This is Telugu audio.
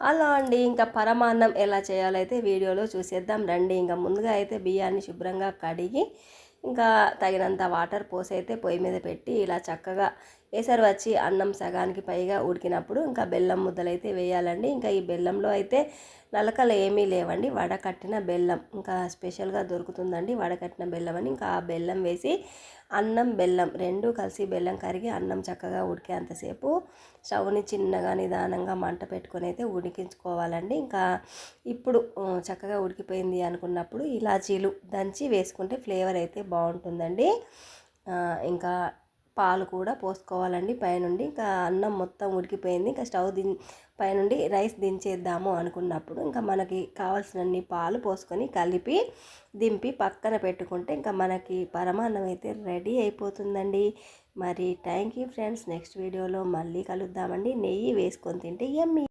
అలా అండి ఇంకా పరమాన్నం ఎలా చేయాలో అయితే వీడియోలో చూసేద్దాం. రండి ఇంకా ముందుగా అయితే బియ్యాన్ని శుభ్రంగా కడిగి ఇంకా తగినంత వాటర్ పోసి అయితే పొయ్యి మీద పెట్టి ఇలా చక్కగా వేసరి వచ్చి అన్నం సగానికి పైగా ఉడికినప్పుడు ఇంకా బెల్లం ముద్దలైతే వేయాలండి. ఇంకా ఈ బెల్లంలో అయితే నలకలు ఏమీ లేవండి వడకట్టిన బెల్లం ఇంకా స్పెషల్గా దొరుకుతుందండి వడకట్టిన బెల్లం అని. ఇంకా ఆ బెల్లం వేసి అన్నం బెల్లం రెండు కలిసి బెల్లం కరిగి అన్నం చక్కగా ఉడికేంతసేపు స్టవ్ని చిన్నగా నిదానంగా మంట పెట్టుకొని అయితే ఉడికించుకోవాలండి. ఇంకా ఇప్పుడు చక్కగా ఉడికిపోయింది అనుకున్నప్పుడు ఇలాచీలు దంచి వేసుకుంటే ఫ్లేవర్ అయితే బాగుంటుందండి. ఇంకా పాలు కూడా పోసుకోవాలండి పైనుండి. ఇంకా అన్నం మొత్తం ఉడికిపోయింది. ఇంకా స్టవ్ దిం పైనుండి రైస్ దించేద్దాము అనుకున్నప్పుడు ఇంకా మనకి కావాల్సినన్ని పాలు పోసుకొని కలిపి దింపి పక్కన పెట్టుకుంటే ఇంకా మనకి పరమాన్నం అయితే రెడీ అయిపోతుందండి. మరి థ్యాంక్ యూ ఫ్రెండ్స్. నెక్స్ట్ వీడియోలో మళ్ళీ కలుద్దామండి. నెయ్యి వేసుకొని తింటే ఎమ్మి